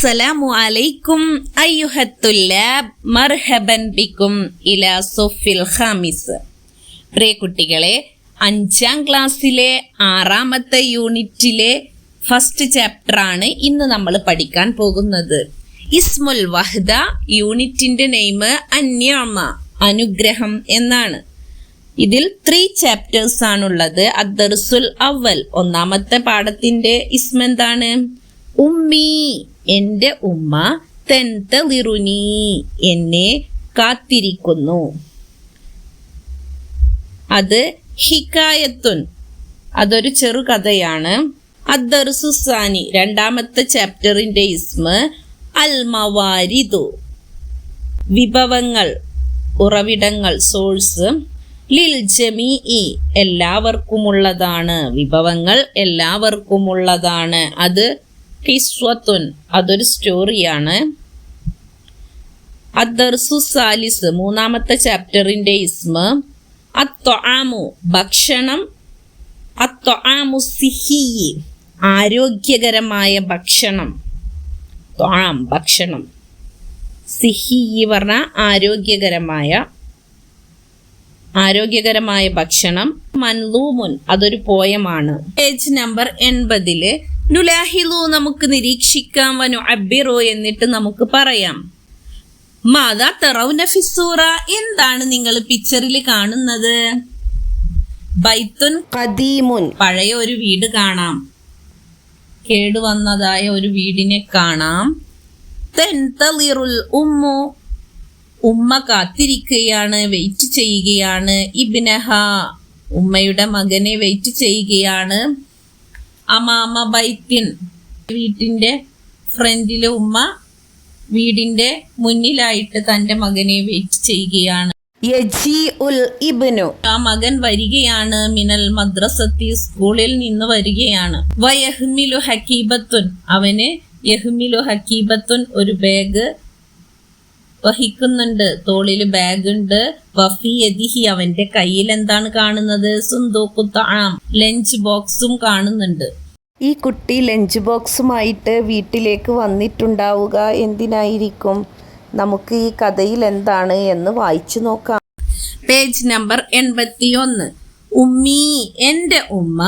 അസ്സലാമു അലൈക്കും അയ്യുഹത്തുല്ലാബ് മർഹബൻ ബിക്കും ഇല ഖാമിസ്. പ്രിയ കുട്ടികളെ അഞ്ചാം ക്ലാസ്സിലെ ആറാമത്തെ യൂണിറ്റിലെ ഫസ്റ്റ് ചാപ്റ്ററാണ് ഇന്ന് നമ്മൾ പഠിക്കാൻ പോകുന്നത്. ഇസ്മുൽ വഹദ യൂണിറ്റിന്റെ നെയിം അന്യാമ അനുഗ്രഹം എന്നാണ്. ഇതിൽ ത്രീ ചാപ്റ്റേഴ്സ് ആണുള്ളത്. അദ്ദർസുൽ അവൽ ഒന്നാമത്തെ പാഠത്തിന്റെ ഇസ്മെന്താണ്? ഉമ്മീ. എന്റെ ഉമ്മ തെന്തലിറുനി എന്നെ കാത്തിരിക്കുന്നു. അത് ഹിക്കായത്തുൻ. അതൊരു ചെറുകഥയാണ് അദ്ദർസുസാനി രണ്ടാമത്തെ ചാപ്റ്ററിന്റെ ഇസ്മ അൽ മവാരിദു വിഭവങ്ങൾ ഉറവിടങ്ങൾ സോഴ്സ് ലിൽ ജമീ എല്ലാവർക്കുമുള്ളതാണ്. വിഭവങ്ങൾ എല്ലാവർക്കുമുള്ളതാണ്. അത് ഹിസ്വത്തുൻ അതൊരു സ്റ്റോറിയാണ്. അദ്ദർസു സാലിസ് മൂന്നാമത്തെ ചാപ്റ്ററിന്റെ ഇസ്മ. അത്തൊആമു ഭക്ഷണം. അത്തൊആമു സിഹി ആരോഗ്യകരമായ ഭക്ഷണം. ത്വാം ഭക്ഷണം. സിഹി പറഞ്ഞ ആരോഗ്യകരമായ ആരോഗ്യകരമായ ഭക്ഷണം. മൻലൂമുൻ അതൊരു പോയമാണ് പേജ് നമ്പർ എൺപതിൽ നുലാഹിലു നമുക്ക് നിരീക്ഷിക്കാം വനു അബിറോ എന്നിട്ട് നമുക്ക് പറയാം. മാതാ തെറൗന ഫിസൂറ എന്താണ് നിങ്ങൾ പിക്ചറിൽ കാണുന്നത്? ബൈത്തുൻ കദീമുൻ പഴയ ഒരു വീട് കാണാം. കേടുവന്നതായ ഒരു വീടിനെ കാണാം. തെൻതളിറുൽ ഉമ്മു ഉമ്മ കാത്തിരിക്കുകയാണ് വെയിറ്റ് ചെയ്യുകയാണ്. ഇബ്നഹ ഉമ്മയുടെ മകനെ വെയിറ്റ് ചെയ്യുകയാണ്. അമാമ ബൈത്തിൻ വീട്ടിന്റെ ഫ്രണ്ടിലെ ഉമ്മ വീടിന്റെ മുന്നിലായിട്ട് തന്റെ മകനെ വെയിറ്റ് ചെയ്യുകയാണ്. ഇബ്നു. ആ മകൻ വരികയാണ് മിനൽ മദ്രസത്തി സ്കൂളിൽ നിന്ന് വരികയാണ്. വയഹ്മിലു ഹക്കീബത്തുൻ. അവന് യഹ്മിലു ഹക്കീബത്തുൻ ഒരു ബാഗ് വഹിക്കുന്നുണ്ട്. തോളിൽ ബാഗ് ഉണ്ട് വഫി യദിഹി അവന്റെ കയ്യിൽ എന്താണ് കാണുന്നത്? സുന്ദൂക്കുത്താം ലഞ്ച് ബോക്സും കാണുന്നുണ്ട്. ഈ കുട്ടി ലഞ്ച് ബോക്സുമായിട്ട് വീട്ടിലേക്ക് വന്നിട്ടുണ്ടാവുക എന്തിനായിരിക്കും? നമുക്ക് ഈ കഥയിൽ എന്താണ് എന്ന് വായിച്ചു നോക്കാം. പേജ് നമ്പർ എൺപത്തി ഒന്ന് ഉമ്മി എന്റെ ഉമ്മ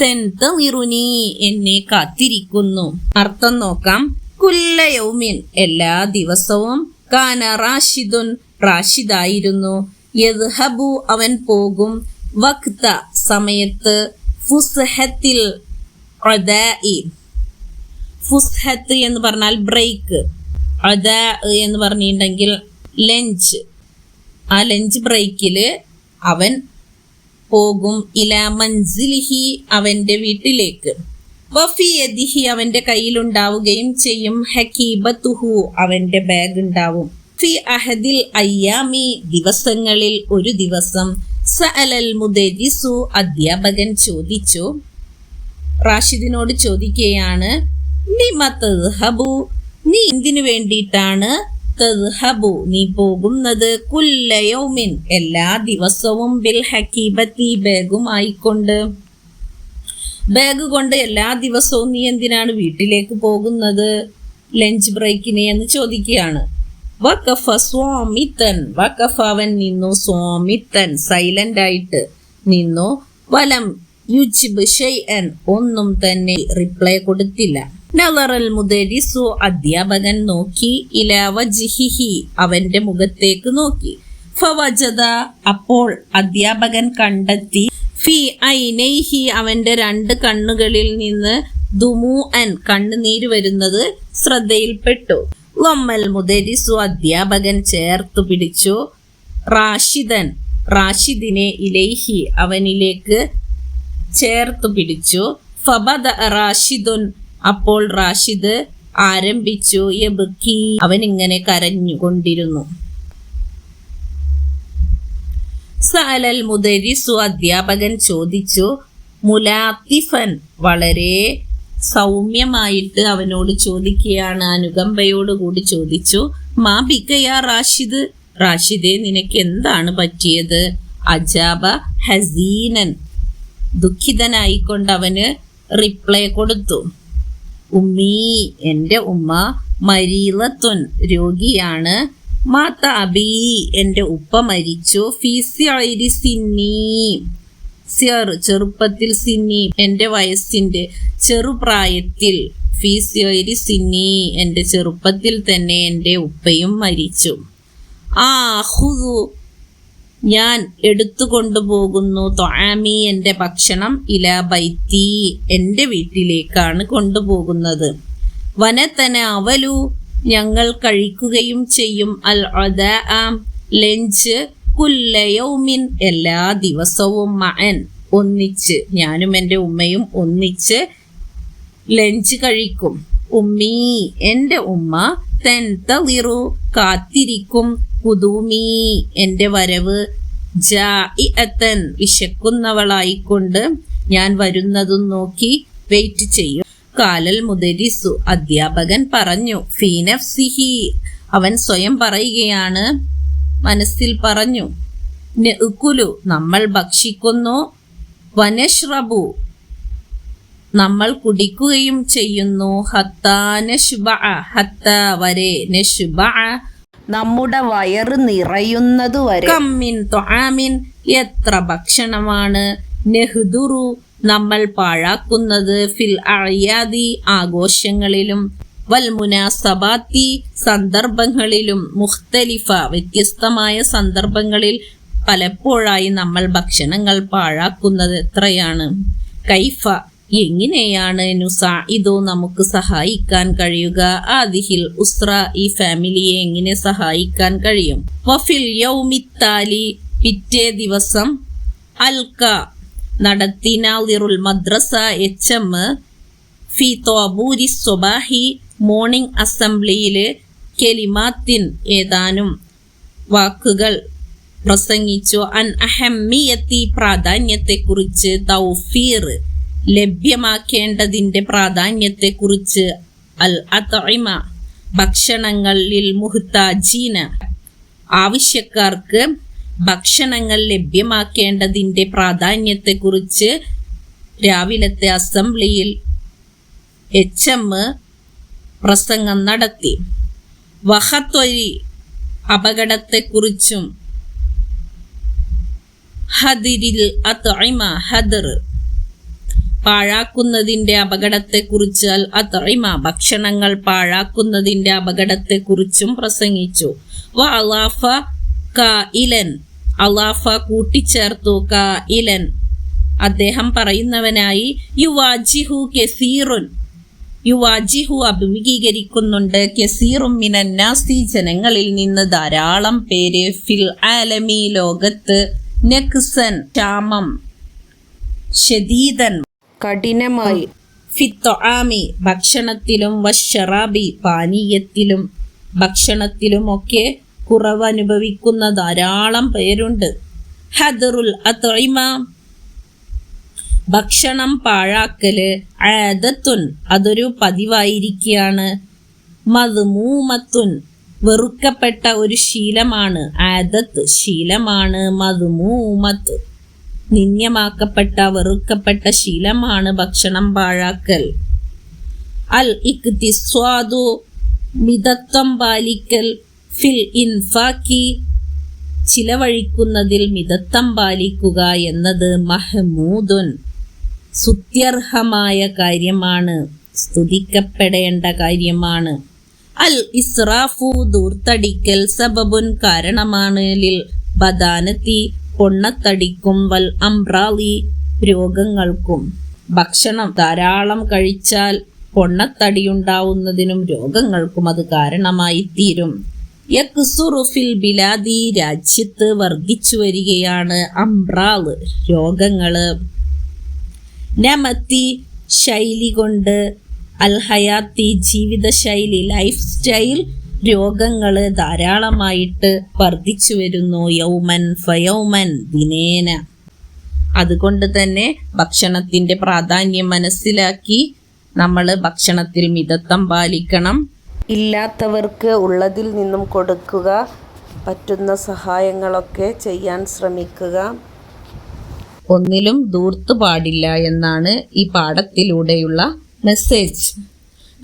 തെന്തളിറുനി എന്നെ കാത്തിരിക്കുന്നു. അർത്ഥം നോക്കാം. കുല്ലയൗമിൻ എല്ലാ ദിവസവും കാന റാഷിദുൻ റാഷിദായിരുന്നു. യദ്ഹബു അവൻ പോകും. വക്ത സമയത്ത് ഫുസ്ഹത്തിൽ ഫുസ്ഹത്ത് എന്ന് പറഞ്ഞാൽ ബ്രേക്ക്. അദാ എന്ന് പറഞ്ഞിട്ടുണ്ടെങ്കിൽ ലഞ്ച്. ആ ലഞ്ച് ബ്രേക്കിൽ അവൻ പോകും. ഇല മഞ്ജിലിഹി അവന്റെ വീട്ടിലേക്ക്. വഫി യദിഹി അവന്റെ കയ്യിലുണ്ടാവുകയും ചെയ്യും. ഹക്കീബത്തുഹു അവന്റെ ബാഗ് ഉണ്ടാവും ഫി അഹദിൽ അയ്യാമി ദിവസങ്ങളിൽ ഒരു ദിവസം. സഅലൽ മുദരിസു അധ്യാപകൻ ചോദിച്ചു. റാഷിദിനോട് ചോദിക്കുകയാണ് നീ എന്തിനു വേണ്ടിയിട്ടാണ് തദ്ഹബു നീ പോകുന്നത് കുല്ലയൗമിൻ എല്ലാ ദിവസവും ബിൽ ഹക്കീബത്തി ബാഗുമായിക്കൊണ്ട്. ബാഗ് കൊണ്ട് എല്ലാ ദിവസവും നീ എന്തിനാണ് വീട്ടിലേക്ക് പോകുന്നത്? ലഞ്ച് ബ്രേക്കിനെ എന്ന് ചോദിക്കുകയാണ്. വക്കഫ സ്വാമിത്തൻ വക്കഫ അവൻ നിന്നു സ്വാമിത്തൻ. സൈലന്റ് ആയിട്ട് നിന്നു. വലം യുജിബ് ഷൈഅൻ ഒന്നും തന്നെ റിപ്ലൈ കൊടുത്തില്ല. നവറൽ മുദരിസു അധ്യാപകൻ നോക്കി. ഇല വജിഹിഹി അവന്റെ മുഖത്തേക്ക് നോക്കി. ഫവജത അപ്പോൾ അധ്യാപകൻ കണ്ടെത്തി. ഫി അവന്റെ രണ്ട് കണ്ണുകളിൽ നിന്ന് ദുമു അൻ കണ്ണുനീര് വരുന്നത് ശ്രദ്ധയിൽപ്പെട്ടു. വമ്മൽ മുദരിസു അധ്യാപകൻ ചേർത്തു പിടിച്ചു. റാഷിദൻ റാഷിദിനെ ഇലൈഹി അവനിലേക്ക് ചേർത്തു പിടിച്ചു. ഫബദ റാഷിദുൻ അപ്പോൾ റാഷിദ് ആരംഭിച്ചു. യബ്കി അവൻ ഇങ്ങനെ കരഞ്ഞുകൊണ്ടിരുന്നു. സഅലൽ മുദരിസു അധ്യാപകൻ ചോദിച്ചു മുലാത്തിഫൻ വളരെ സൗമ്യമായിട്ട് അവനോട് ചോദിക്കുകയാണ്. അനുകമ്പയോടുകൂടി ചോദിച്ചു മാ ബിക്കയാ റാഷിദ്? റാഷിദെ നിനക്ക് എന്താണ് പറ്റിയത്? അജാബ ഹസീനൻ ദുഃഖിതനായിക്കൊണ്ട് അവന് റിപ്ലൈ കൊടുത്തു ഉമ്മീ എന്റെ ഉമ്മ മരീലത്തൊൻ രോഗിയാണ്. മാത്ത അബി എന്റെ ഉപ്പ മരിച്ചു. ഫീസിരി സിന്നി. സിയർ ചെറുപ്പത്തിൽ സിന്നി. എന്റെ വയസ്സിന്റെ ചെറുപ്രായത്തിൽ ഫീസിരി സിന്നി. എന്റെ ചെറുപ്പത്തിൽ തന്നെ എന്റെ ഉപ്പയും മരിച്ചു. ആ ഹുദു. എടുത്തു കൊണ്ടുപോകുന്നു തൊഴാമി എന്റെ ഭക്ഷണം ഇല ബൈത്തി. എന്റെ വീട്ടിലേക്കാണ് കൊണ്ടുപോകുന്നത്. വനത്തന അവലു. ഞങ്ങൾ കഴിക്കുകയും ചെയ്യും. അൽ ലഞ്ച് കുല്ലയൗമിൻ എല്ലാ ദിവസവും മഅൻ ഒന്നിച്ച് ഞാനും എന്റെ ഉമ്മയും ഒന്നിച്ച് ലഞ്ച് കഴിക്കും. ഉമ്മീ എന്റെ ഉമ്മ തെൻ തളിറു കാത്തിരിക്കും. കുതൂമി എന്റെ വരവ് ജാഇഅത്തൻ വിശക്കുന്നവളായിക്കൊണ്ട് ഞാൻ വരുന്നതും നോക്കി വെയിറ്റ് ചെയ്യും. കാലൽ മുദരിസു അധ്യാപകൻ പറഞ്ഞു ഫീനഫ് സിഹി. അവൻ സ്വയം പറയുകയാണ് മനസ്സിൽ പറഞ്ഞു നെഉക്കുലു നമ്മൾ ഭക്ഷിക്കുന്നു വനശ്രബു നമ്മൾ കുടിക്കുകയും ചെയ്യുന്നു ഹത്ത നഷ്ബ ഹത്ത വരെ നശുബ നമ്മുടെ വയറ് നിറയുന്നതുവരെ കമ്മിൻ തൊആമിൻ എത്ര ഭക്ഷണമാണ്? നെഹ്ദുറു നമ്മൾ പാഴാക്കുന്നത് ഫിൽ അറിയാതി ആഘോഷങ്ങളിലും വൽ മുനാസബാത്തി സന്ദർഭങ്ങളിലും മുഖ്തലിഫ വ്യത്യസ്തമായ സന്ദർഭങ്ങളിൽ പലപ്പോഴായി നമ്മൾ ഭക്ഷണങ്ങൾ പാഴാക്കുന്നത് എത്രയാണ്? കൈഫ എങ്ങനെയാണ് നുസ ഇതോ നമുക്ക് സഹായിക്കാൻ കഴിയുക? ആദിഹിൽ ഉസ്ര ഈ ഫാമിലിയെ എങ്ങനെ സഹായിക്കാൻ കഴിയും? വഫിൽ യൗമിത്താലി പിറ്റേ ദിവസം അൽക്ക നടത്തി നാളിറുൽ മദ്രസ എച്ച് എം ഫി തോബൂരി സ്വബാഹി മോർണിംഗ് അസംബ്ലിയിൽ കെലിമാത്തിൻ ഏതാനും വാക്കുകൾ പ്രസംഗിച്ചു. അൻ അഹമ്മിയത്തി പ്രാധാന്യത്തെക്കുറിച്ച് തൗഫീർ ലഭ്യമാക്കേണ്ടതിന്റെ പ്രാധാന്യത്തെക്കുറിച്ച് അൽ അത്ഇമ ഭക്ഷണങ്ങളിൽ മുഹ്താജീന ആവശ്യക്കാർക്ക് ഭക്ഷണങ്ങൾ ലഭ്യമാക്കേണ്ടതിന്റെ പ്രാധാന്യത്തെക്കുറിച്ച് രാവിലത്തെ അസംബ്ലിയിൽ എച്ച് എം പ്രസംഗം നടത്തി. വഹത്തൊരി അപകടത്തെക്കുറിച്ചും ഹദിരിൽ അത്ഇമ ഹദർ പാഴാക്കുന്നതിന്റെ അപകടത്തെക്കുറിച്ച് അൽ അത്ഇമ ഭക്ഷണങ്ങൾ പാഴാക്കുന്നതിന്റെ അപകടത്തെക്കുറിച്ചും പ്രസംഗിച്ചു. വ അലാഫ ക കൂട്ടിച്ചേർത്തു. ക ഇലൻ അദ്ദേഹം പറയുന്നവനായി യുവാജിഹു കെസീറുൻ. യുവാജിഹു അഭിമുഖീകരിക്കുന്നുണ്ട് കെസീറും മിനന്നാസി ജനങ്ങളിൽ നിന്ന് ധാരാളം പേര് ഫിൽ ആലമി ലോകത്ത് നെക്സൻ ക്ഷാമം ഷദീദൻ കഠിനമായി ഫിത്തൊആമി ഭക്ഷണത്തിലും വഷറാബി പാനീയത്തിലും ഭക്ഷണത്തിലുമൊക്കെ കുറവ് അനുഭവിക്കുന്ന ധാരാളം പേരുണ്ട്. ഹദറുൽ അത്ഇമ ഭക്ഷണം പാഴാക്കൽ ആദത്തുൻ അതൊരു പതിവായിരിക്കുകയാണ് മധുമൂമത്തുൻ വെറുക്കപ്പെട്ട ഒരു ശീലമാണ്. ആദത്ത് ശീലമാണ് മധുമൂമത്ത് നിന്യമാക്കപ്പെട്ട വെറുക്കപ്പെട്ട ശീലമാണ് ഭക്ഷണം പാഴാക്കൽ. അൽ ഇക്തിസ്വാദു മിതത്വം പാലിക്കൽ ഫിൽ ഇൻഫാക്കി ചിലവഴിക്കുന്നതിൽ മിതത്വം പാലിക്കുക എന്നത് മഹ്മൂദുൻ സുത്യർഹമായ കാര്യമാണ് സ്തുതിക്കപ്പെടേണ്ട കാര്യമാണ്. അൽ ഇസ്രാഫു ദൂർത്തടിക്കൽ സബബുൻ കാരണമാണ് ലിൽ ബദാനത്തി പൊണ്ണത്തടിക്കും വൽ അംറാലി രോഗങ്ങൾക്കും. ഭക്ഷണം ധാരാളം കഴിച്ചാൽ പൊണ്ണത്തടിയുണ്ടാവുന്നതിനും രോഗങ്ങൾക്കും അത് കാരണമായി തീരും ബിലാദി രാജ്യത്ത് വർദ്ധിച്ചു വരികയാണ് അംബ്രാൾ രോഗങ്ങൾ. നമത്തി ശൈലി കൊണ്ട് അൽഹയാത്തി ജീവിതശൈലി ലൈഫ് സ്റ്റൈൽ രോഗങ്ങൾ ധാരാളമായിട്ട് വർദ്ധിച്ചു വരുന്നു. യൗമൻ ഫയൗമൻ ദിനേന. അതുകൊണ്ട് തന്നെ ഭക്ഷണത്തിന്റെ പ്രാധാന്യം മനസ്സിലാക്കി നമ്മൾ ഭക്ഷണത്തിൽ മിതത്വം പാലിക്കണം. ഇല്ലാത്തവർക്ക് ഉള്ളതിൽ നിന്നും കൊടുക്കുക പറ്റുന്ന സഹായങ്ങളൊക്കെ ചെയ്യാൻ ശ്രമിക്കുക. ഒന്നിലും ദൂർത്ത് പാടില്ല എന്നാണ് ഈ പാഠത്തിലൂടെയുള്ള മെസ്സേജ്.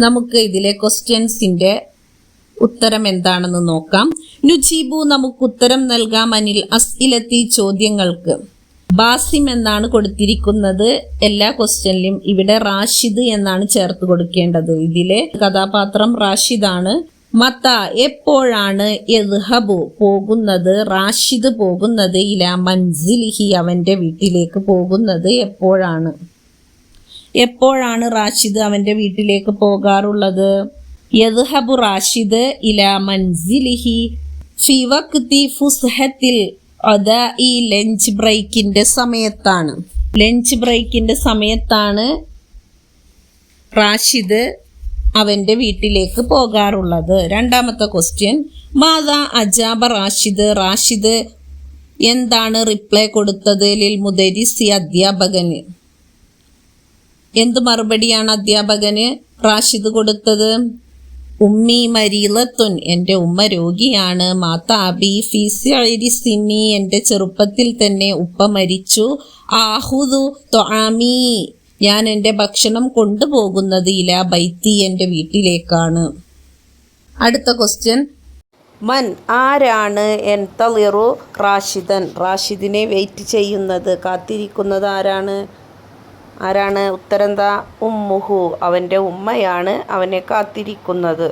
നമുക്ക് ഇതിലെ ക്വസ്റ്റ്യൻസിന്റെ ഉത്തരം എന്താണെന്ന് നോക്കാം. നുജീബു നമുക്ക് ഉത്തരം നൽകാം അനിൽ അസ്ഇലത്തി ചോദ്യങ്ങൾക്ക്. ബാസിം എന്നാണ് കൊടുത്തിരിക്കുന്നത്. എല്ലാ ക്വസ്റ്റ്യനിലും ഇവിടെ റാഷിദ് എന്നാണ് ചേർത്ത് കൊടുക്കേണ്ടത്. ഇതിലെ കഥാപാത്രം റാഷിദാണ്. മത്ത എപ്പോഴാണ് യദ്ഹബു പോകുന്നത്? റാഷിദ് പോകുന്നത് ഇല മൻസിലിഹി അവന്റെ വീട്ടിലേക്ക് പോകുന്നത് എപ്പോഴാണ്? എപ്പോഴാണ് റാഷിദ് അവന്റെ വീട്ടിലേക്ക് പോകാറുള്ളത്? യദ്ഹബു റാഷിദ് ഇല മൻസിലിഹി ഫിവക്തി ഫുസ്ഹത്തിൽ അതാ ഈ ലഞ്ച് ബ്രേക്കിന്റെ സമയത്താണ്. ലഞ്ച് ബ്രേക്കിന്റെ സമയത്താണ് റാഷിദ് അവന്റെ വീട്ടിലേക്ക് പോകാറുള്ളത്. രണ്ടാമത്തെ ക്വസ്റ്റ്യൻ മാതാ അജാബ റാഷിദ് റാഷിദ് എന്താണ് റിപ്ലൈ കൊടുത്തത് ലിൽ മുദരിസി അധ്യാപകന്? എന്ത് മറുപടിയാണ് അധ്യാപകന് റാഷിദ് കൊടുത്തത്? ഉമ്മി മരീലത്തുൻ എന്റെ ഉമ്മ രോഗിയാണ്. മാതാബി ഫീസിനി എന്റെ ചെറുപ്പത്തിൽ തന്നെ ഉപ്പ മരിച്ചു. ആഹുദു തൊമി ഞാൻ എന്റെ ഭക്ഷണം കൊണ്ടുപോകുന്നത് ഇല ബൈത്തി എന്റെ വീട്ടിലേക്കാണ്. അടുത്ത ക്വസ്റ്റ്യൻ മൻ ആരാണ് എൻ തളിറു റാഷിദൻ? റാഷിദിനെ വെയിറ്റ് ചെയ്യുന്നത്. കാത്തിരിക്കുന്നത് ആരാണ്? ആരാണ് ഉത്തരന്താ? ഉമ്മുഹു. അവന്റെ ഉമ്മയാണ് അവനെ കാത്തിരിക്കുന്നത്.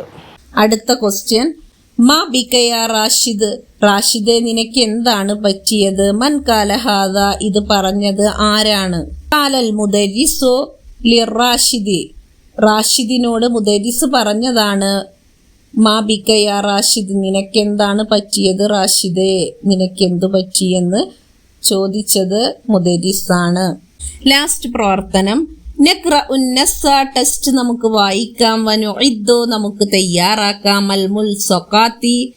അടുത്ത ക്വസ്റ്റ്യൻ മാ ബിക്കയ റാഷിദ്. റാഷിദെ നിനക്ക് എന്താണ് പറ്റിയത്? മൻ കാലഹാദ ഇത് പറഞ്ഞത് ആരാണ്? കാലൽ മുദരിസോ ലിറാഷിദി. റാഷിദിനോട് മുദരിസ് പറഞ്ഞതാണ് മാ ബിക്കയ റാഷിദ് നിനക്കെന്താണ് പറ്റിയത് റാഷിദെ? നിനക്കെന്തു പറ്റിയെന്ന് ചോദിച്ചത് മുദരിസാണ്. ലാസ്റ്റ് പ്രവർത്തനം. നക്ര ഉന്നസ ടെസ്റ്റ് നമുക്ക് വായിക്കാം. വനു ഇദ്ദോ നമുക്ക് തയ്യാറാക്കാം. അൽമുൽ സൊക്കാത്തി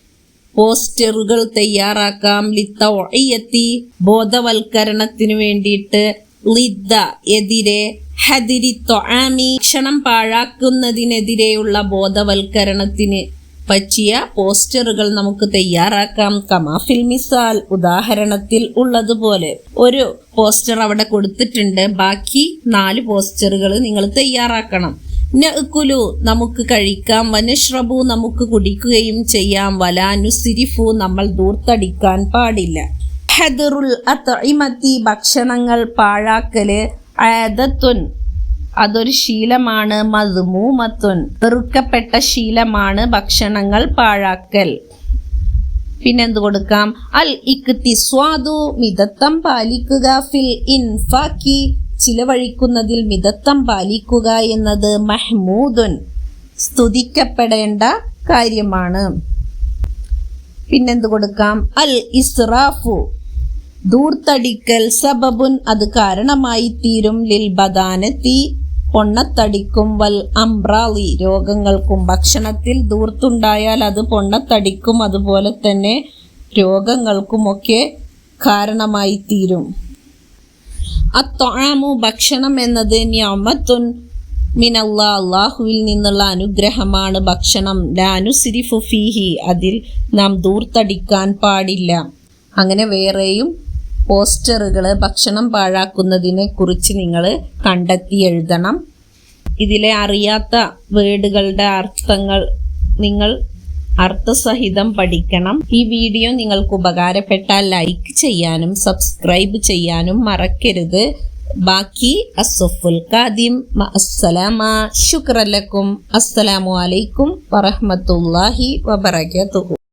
പോസ്റ്ററുകൾ തയ്യാറാക്കാം. ലിത്തീയത്തി ബോധവൽക്കരണത്തിന് വേണ്ടിയിട്ട് ലിദ്ദ എതിരെ ഹദിരി തൊആമി ഭക്ഷണം പാഴാക്കുന്നതിനെതിരെയുള്ള ബോധവൽക്കരണത്തിന് പറ്റിയ പോസ്റ്ററുകൾ നമുക്ക് തയ്യാറാക്കാം. കമാഫിൽ മിസാൽ ഉദാഹരണത്തിൽ ഉള്ളതുപോലെ. ഒരു പോസ്റ്റർ അവിടെ കൊടുത്തിട്ടുണ്ട്. ബാക്കി നാല് പോസ്റ്ററുകൾ നിങ്ങൾ തയ്യാറാക്കണം. നഅ്കുലു നമുക്ക് കഴിക്കാം. വനുഷ്റബു നമുക്ക് കുടിക്കുകയും ചെയ്യാം. വലാനു സിരിഫു നമ്മൾ ദൂർത്തടിക്കാൻ പാടില്ല. ഹെദറുൽ അത്ഇമത്തി ഭക്ഷണങ്ങൾ പാഴാക്കൽ. ആദത്തുൻ അതൊരു ശീലമാണ്. മധുമൂമത്തുൻ വെറുക്കപ്പെട്ട ശീലമാണ് ഭക്ഷണങ്ങൾ പാഴാക്കൽ. പിന്നെന്ത് കൊടുക്കാം? അൽ ഇക്തി സ്വാദു മിതത്വം പാലിക്കുക. ഫിൽ ഇൻഫാക്കി ചിലവഴിക്കുന്നതിൽ മിതത്വം പാലിക്കുക എന്നത് മഹ്മൂദുൻ സ്തുതിക്കപ്പെടേണ്ട കാര്യമാണ്. പിന്നെന്ത് കൊടുക്കാം? അൽ ഇസ്റാഫു ദൂർത്തടിക്കൽ സബബുൻ അത് കാരണമായി തീരും ലിൽ ബദാനത്തി പൊണ്ണത്തടിക്കും. വൽ അംബ്രാളി രോഗങ്ങൾക്കും ഭക്ഷണത്തിൽ ദൂർത്തുണ്ടായാൽ അത് പൊണ്ണത്തടിക്കും. അതുപോലെ തന്നെ രോഗങ്ങൾക്കുമൊക്കെ കാരണമായി തീരും അത്തൊഴാമു ഭക്ഷണം എന്നത് ന്യാമത്തുൻ മിനല്ല അള്ളാഹുവിൽ നിന്നുള്ള അനുഗ്രഹമാണ് ഭക്ഷണം. ലാനുസിരിഫു ഫീഹി അതിൽ നാം ദൂർത്തടിക്കാൻ പാടില്ല. അങ്ങനെ വേറെയും പോസ്റ്ററുകൾ ഭക്ഷണം പാഴാക്കുന്നതിനെ കുറിച്ച് നിങ്ങൾ കണ്ടെത്തി എഴുതണം. ഇതിലെ അറിയാത്ത വേർഡുകളുടെ അർത്ഥങ്ങൾ നിങ്ങൾ അർത്ഥസഹിതം പഠിക്കണം. ഈ വീഡിയോ നിങ്ങൾക്ക് ഉപകാരപ്പെട്ടാൽ ലൈക്ക് ചെയ്യാനും സബ്സ്ക്രൈബ് ചെയ്യാനും മറക്കരുത്. ബാക്കി അസഫുൽ ഖാദിം അസ്സലാമ ശുക്രലക്കും അസ്സലാമു അലൈക്കും വറഹ്മത്തുള്ളാഹി വബറകാതുഹു.